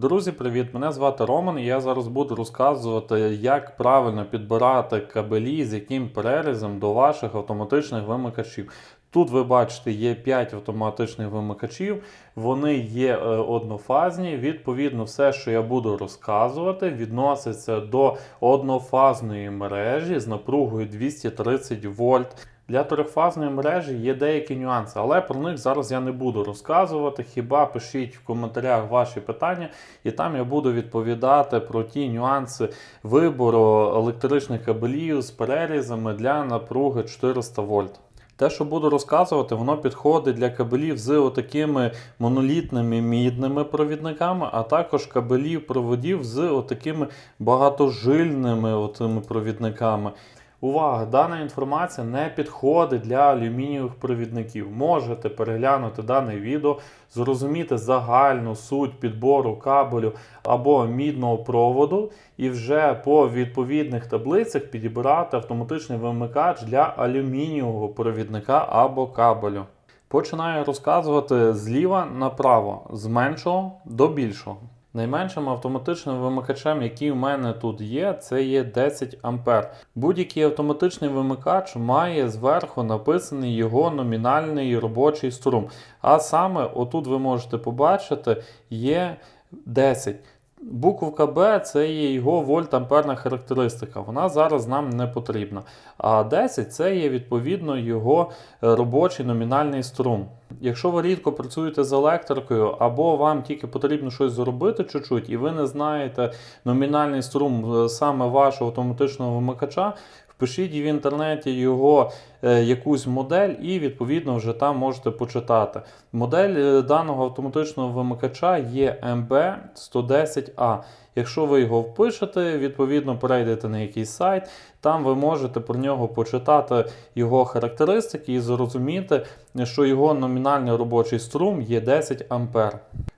Друзі, привіт! Мене звати Роман, і я зараз буду розказувати, як правильно підбирати кабелі, з яким перерізом до ваших автоматичних вимикачів. Тут ви бачите, є 5 автоматичних вимикачів, вони є е, однофазні. Відповідно, все, що я буду розказувати, відноситься до однофазної мережі з напругою 230 вольт. Для трьохфазної мережі є деякі нюанси, але про них зараз я не буду розказувати. Хіба пишіть в коментарях ваші питання, і там я буду відповідати про ті нюанси вибору електричних кабелів з перерізами для напруги 400 вольт. Те, що буду розказувати, воно підходить для кабелів з отакими монолітними мідними провідниками, а також кабелів проводів з отакими багатожильними отими провідниками. Увага! Дана інформація не підходить для алюмінієвих провідників. Можете переглянути дане відео, зрозуміти загальну суть підбору кабелю або мідного проводу, і вже по відповідних таблицях підібрати автоматичний вимикач для алюмінієвого провідника або кабелю. Починаю розказувати зліва направо, з меншого до більшого. Найменшим автоматичним вимикачем, який у мене тут є, це є 10 А. Будь-який автоматичний вимикач має зверху написаний його номінальний робочий струм. А саме, отут ви можете побачити, є 10. Буковка Б це є його вольт-амперна характеристика. Вона зараз нам не потрібна. А 10 це є відповідно його робочий номінальний струм. Якщо ви рідко працюєте з електрикою, або вам тільки потрібно щось зробити чуть-чуть, і ви не знаєте номінальний струм е, саме вашого автоматичного вимикача, впишіть в інтернеті його е, якусь модель, і відповідно вже там можете почитати. Модель е, даного автоматичного вимикача є MB110A. Якщо ви його впишете, відповідно перейдете на якийсь сайт, там ви можете про нього почитати його характеристики і зрозуміти, що його номінальний робочий струм є 10 А.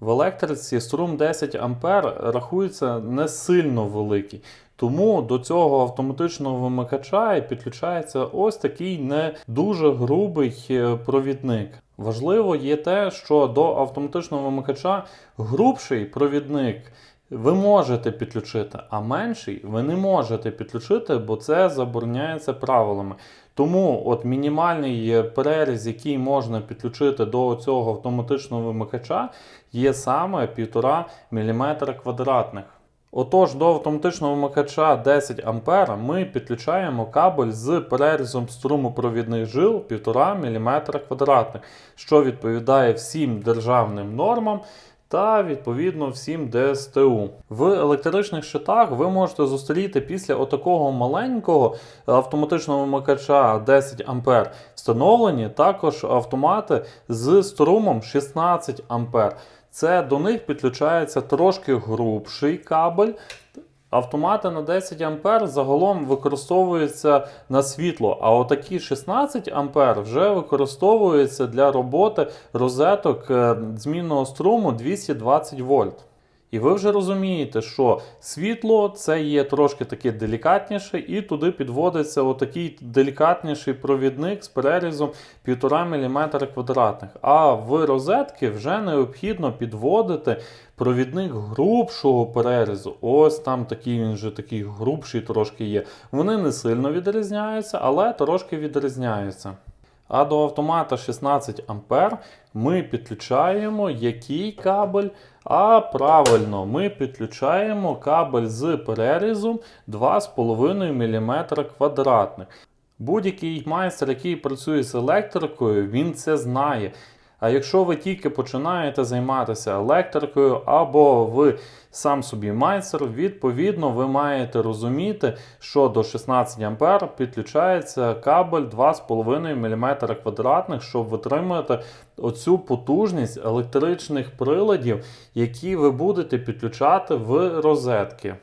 В електриці струм 10 А рахується не сильно великий. Тому до цього автоматичного вимикача підключається ось такий не дуже грубий е, провідник. Важливо є те, що до автоматичного вимикача грубший провідник ви можете підключити, а менший ви не можете підключити, бо це забороняється правилами. Тому от мінімальний переріз, який можна підключити до цього автоматичного вимикача, є саме 1,5 мм квадратних. Отож, до автоматичного вимикача 10 А ми підключаємо кабель з перерізом струмопровідних жил 1,5 мм квадратних, що відповідає всім державним нормам та відповідно всім ДСТУ. В електричних щитах ви можете зустріти після отакого маленького автоматичного вимикача 10 А встановлені також автомати з струмом 16 А. Це до них підключається трошки грубший кабель. Автомати на 10 А загалом використовуються на світло, а отакі 16 А вже використовуються для роботи розеток е, змінного струму 220 вольт. І ви вже розумієте, що світло це є трошки таке делікатніше, і туди підводиться отакий делікатніший провідник з перерізом 1,5 мм квадратних. А в розетки вже необхідно підводити провідник грубшого перерізу. Ось там такий він вже такий грубший трошки є. Вони не сильно відрізняються, але трошки відрізняються. А до автомата 16 А ми підключаємо який кабель? А правильно, ми підключаємо кабель з перерізом 2,5 мм квадратних. Будь-який майстер, який працює з електрикою, він це знає. А якщо ви тільки починаєте займатися електрикою, або ви сам собі майстер, відповідно, ви маєте розуміти, що до 16 А підключається кабель 2,5 мм квадратних, щоб витримувати оцю потужність електричних приладів, які ви будете підключати в розетки.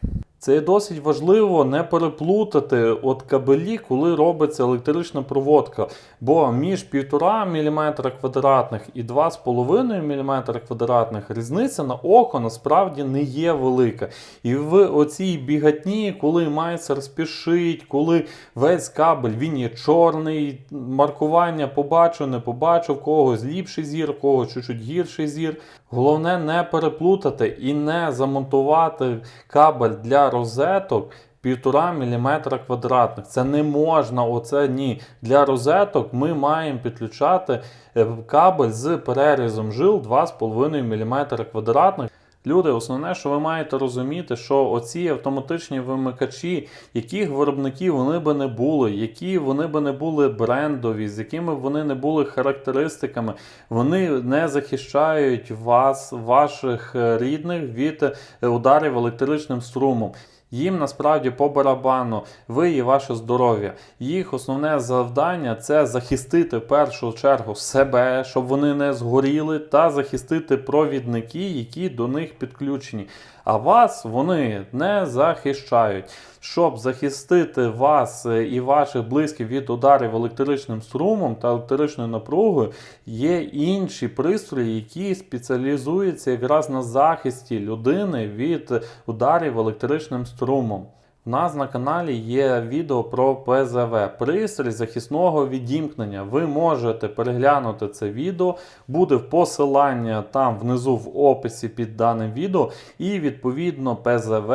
Це досить важливо не переплутати от кабелі, коли робиться електрична проводка. Бо між 1,5 мм квадратних і 2,5 мм квадратних різниця на око насправді не є велика. І в оцій бігатні, коли майстер спішить, коли весь кабель він є чорний, маркування побачу, не побачу, в когось ліпший зір, в когось чуть-чуть гірший зір. Головне не переплутати і не замонтувати кабель для розеток. Півтора міліметра квадратних. Це не можна, оце ні. Для розеток ми маємо підключати е, кабель з перерізом жил 2,5 мм квадратних. Люди, основне, що ви маєте розуміти, що оці автоматичні вимикачі, яких виробників вони би не були, які вони би не були брендові, з якими б вони не були характеристиками, вони не захищають вас, ваших е, рідних від е, ударів електричним струмом. Їм насправді по барабану, ви і ваше здоров'я. Їх основне завдання це захистити в першу чергу себе, щоб вони не згоріли, та захистити провідники, які до них підключені. А вас вони не захищають. Щоб захистити вас е, і ваших близьких від ударів електричним струмом та електричною напругою, є інші пристрої, які спеціалізуються якраз на захисті людини від ударів електричним струмом. У нас на каналі є відео про ПЗВ, пристрій захисного відімкнення. Ви можете переглянути це відео, буде посилання там внизу в описі під даним відео. І відповідно ПЗВ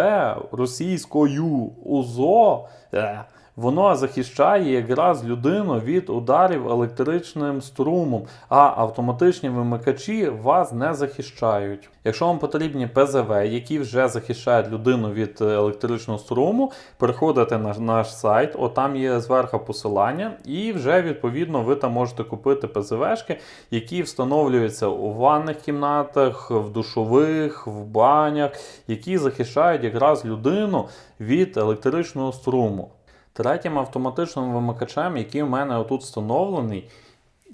російською УЗО. е, Воно захищає якраз людину від ударів електричним струмом, а автоматичні вимикачі вас не захищають. Якщо вам потрібні ПЗВ, які вже захищають людину від електричного струму, переходите на наш сайт, отам є зверху посилання, і вже відповідно ви там можете купити ПЗВшки, які встановлюються у ванних кімнатах, в душових, в банях, які захищають якраз людину від електричного струму. Третім автоматичним вимикачем, який у мене отут встановлений,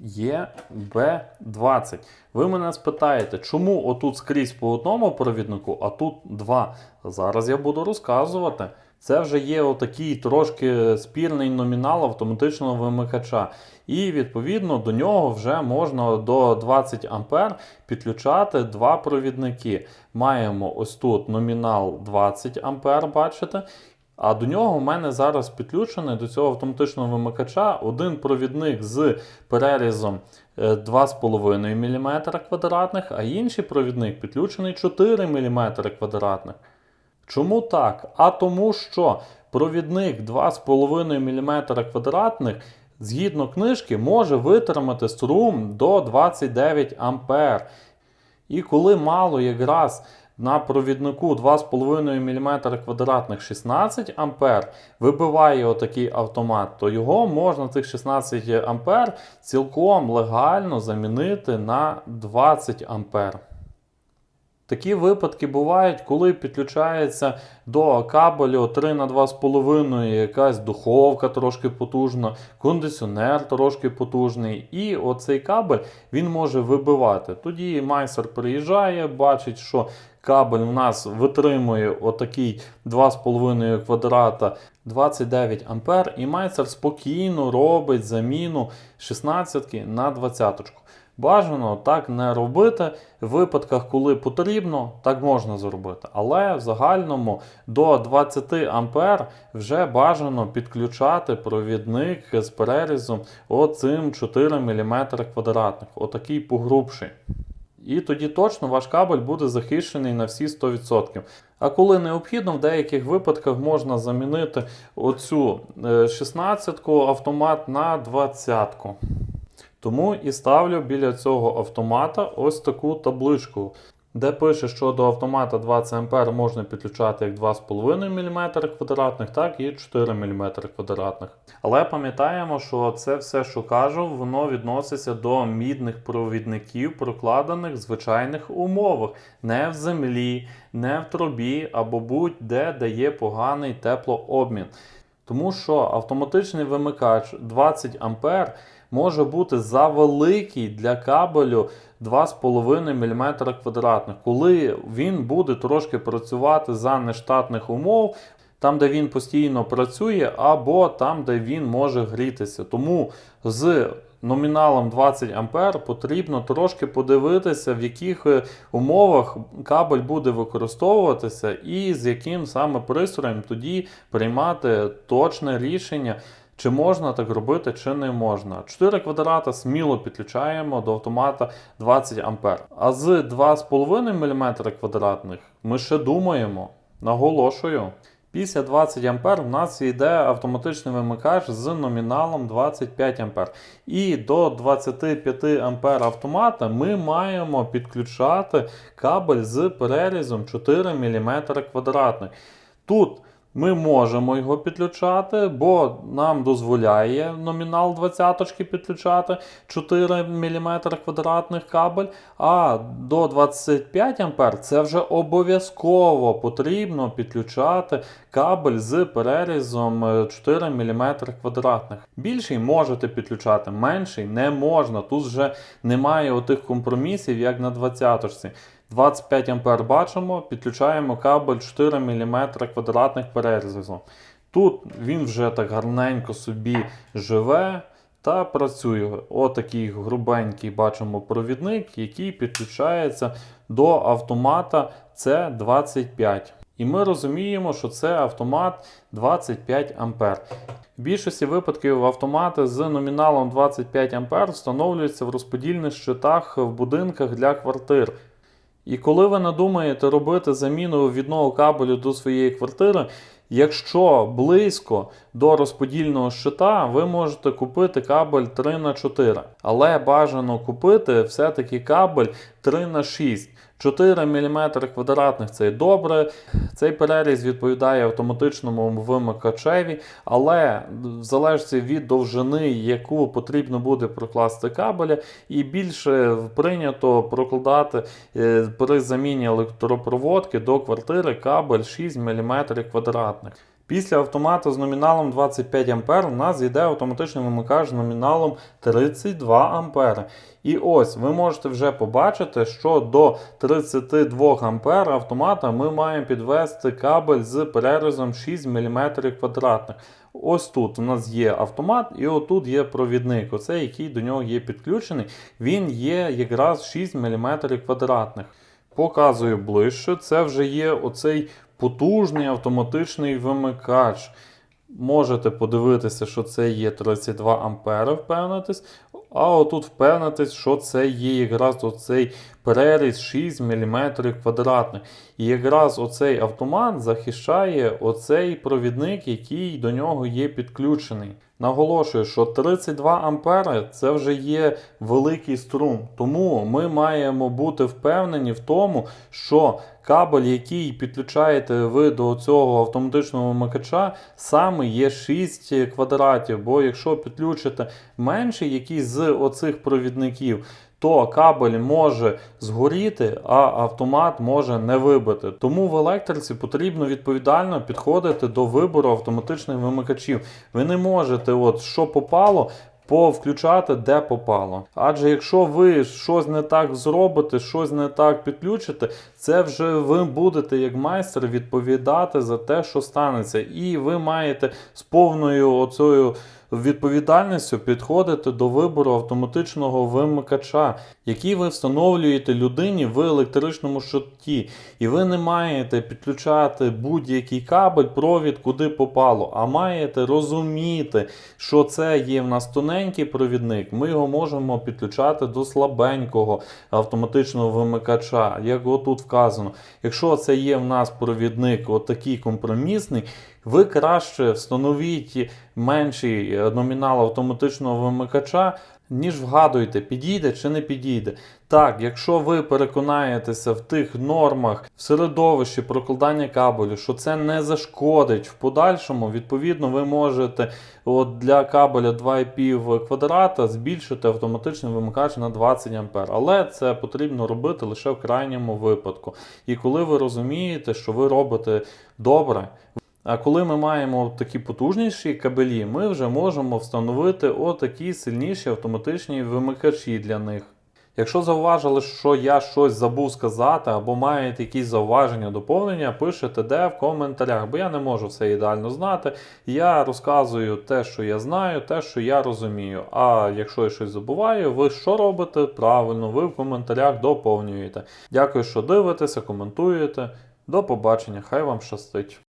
є B20. Ви мене спитаєте, чому отут скрізь по одному провіднику, а тут два. Зараз я буду розказувати. Це вже є отакий трошки спірний номінал автоматичного вимикача. І відповідно до нього вже можна до 20 А підключати два провідники. Маємо ось тут номінал 20 А, бачите? А до нього в мене зараз підключений до цього автоматичного вимикача один провідник з перерізом е, 2,5 мм квадратних, а інший провідник підключений 4 мм квадратних. Чому так? А тому що провідник 2,5 мм квадратних згідно книжки може витримати струм до 29 А. І коли мало якраз на провіднику 2,5 мм квадратних 16 А вибиває отакий автомат, то його можна цих 16 А цілком легально замінити на 20 А. Такі випадки бувають, коли підключається до кабелю 3 на 2,5 якась духовка трошки потужна, кондиціонер трошки потужний. І оцей кабель він може вибивати. Тоді майстер приїжджає, бачить, що кабель у нас витримує отакий 2,5 квадрата 29 А, і майстер спокійно робить заміну 16 на 20. Бажано так не робити. В випадках, коли потрібно, так можна зробити. Але в загальному до 20 А вже бажано підключати провідник з перерізом оцим 4 мм квадратних, отакий погрубший. І тоді точно ваш кабель буде захищений на всі 100%. А коли необхідно, в деяких випадках можна замінити оцю 16-ку автомат на 20-ку. Тому і ставлю біля цього автомата ось таку табличку, де пише, що до автомата 20 А можна підключати як 2,5 мм квадратних, так і 4 мм квадратних. Але пам'ятаємо, що це все, що кажу, воно відноситься до мідних провідників, прокладених в звичайних умовах, не в землі, не в трубі або будь-де, де є поганий теплообмін. Тому що автоматичний вимикач 20 А може бути завеликий для кабелю 2,5 мм квадратних, коли він буде трошки працювати за нештатних умов. Там, де він постійно працює, або там, де він може грітися. Тому з номіналом 20 А потрібно трошки подивитися, в яких е, умовах кабель буде використовуватися, і з яким саме пристроєм тоді приймати точне рішення Чи можна так робити, чи не можна. 4 квадрата сміло підключаємо до автомата 20 А. А з 2,5 мм квадратних ми ще думаємо. Наголошую. Після 20 А в нас йде автоматичний вимикач з номіналом 25 А. І до 25 А автомата ми маємо підключати кабель з перерізом 4 мм квадратних. Тут ми можемо його підключати, бо нам дозволяє номінал 20 підключати 4 мм квадратних кабель, а до 25 А це вже обов'язково потрібно підключати кабель з перерізом е, 4 мм квадратних. Більший можете підключати, менший не можна. Тут вже немає отих компромісів, як на 20-ці. 25 А бачимо, підключаємо кабель 4 мм квадратних перерізу. Тут він вже так гарненько собі живе та працює. Отакий грубенький бачимо провідник, який підключається до автомата C25. І ми розуміємо, що це автомат 25 А. В більшості випадків автомати з номіналом 25 А встановлюються в розподільних щитах в будинках для квартир. І коли ви надумаєте робити заміну відного кабелю до своєї квартири, якщо близько до розподільного щита, ви можете купити кабель 3 х 4 Але бажано купити все-таки кабель 3 х 6 4 мм квадратних це добре. Цей переріз відповідає автоматичному вимикачеві, але в залежності від довжини, яку потрібно буде прокласти кабеля, і більше прийнято прокладати е, при заміні електропроводки до квартири кабель 6 мм квадратних. Після автомата з номіналом 25 А у нас йде автоматичний вимикач з номіналом 32 А. І ось ви можете вже побачити, що до 32 А автомата ми маємо підвести кабель з перерізом 6 мм квадратних. Ось тут у нас є автомат, і отут є провідник, оцей, який до нього є підключений. Він є якраз 6 мм квадратних. Показую ближче, це вже є оцей потужний автоматичний вимикач. Можете подивитися, що це є 32 ампери, впевнитись. А отут впевнитись, що це є якраз оцей переріз 6 мм квадратних. І якраз оцей автомат захищає оцей провідник, який до нього є підключений. Наголошую, що 32 ампери це вже є великий струм. Тому ми маємо бути впевнені в тому, що кабель, який підключаєте ви до цього автоматичного вимикача, саме є 6 квадратів. Бо якщо підключите менший якийсь з оцих провідників, то кабель може згоріти, а автомат може не вибити. Тому в електриці потрібно відповідально підходити до вибору автоматичних вимикачів. Ви не можете, от що попало. Повключати де попало. Адже якщо ви щось не так зробите, щось не так підключите, це вже ви будете як майстер відповідати за те, що станеться. І ви маєте з повною оцею відповідальністю підходити до вибору автоматичного вимикача, який ви встановлюєте людині в електричному щиті. І ви не маєте підключати будь-який кабель, провід, куди попало, а маєте розуміти, що це є в нас тоненький провідник. Ми його можемо підключати до слабенького автоматичного вимикача, як отут вказано. Якщо це є в нас провідник, отакий компромісний. Ви краще встановіть менший е, номінал автоматичного вимикача, ніж вгадуєте, підійде чи не підійде. Так, якщо ви переконаєтеся в тих нормах в середовищі прокладання кабелю, що це не зашкодить в подальшому, відповідно, ви можете от для кабеля 2,5 квадрата збільшити автоматичний вимикач на 20 А. Але це потрібно робити лише в крайньому випадку. І коли ви розумієте, що ви робите добре. А коли ми маємо такі потужніші кабелі, ми вже можемо встановити отакі сильніші автоматичні вимикачі для них. Якщо зауважили, що я щось забув сказати, або маєте якісь зауваження, доповнення, пишете де в коментарях, бо я не можу все ідеально знати. Я розказую те, що я знаю, те, що я розумію. А якщо я щось забуваю, ви що робите? Правильно, ви в коментарях доповнюєте. Дякую, що дивитеся, коментуєте. До побачення, хай вам щастить!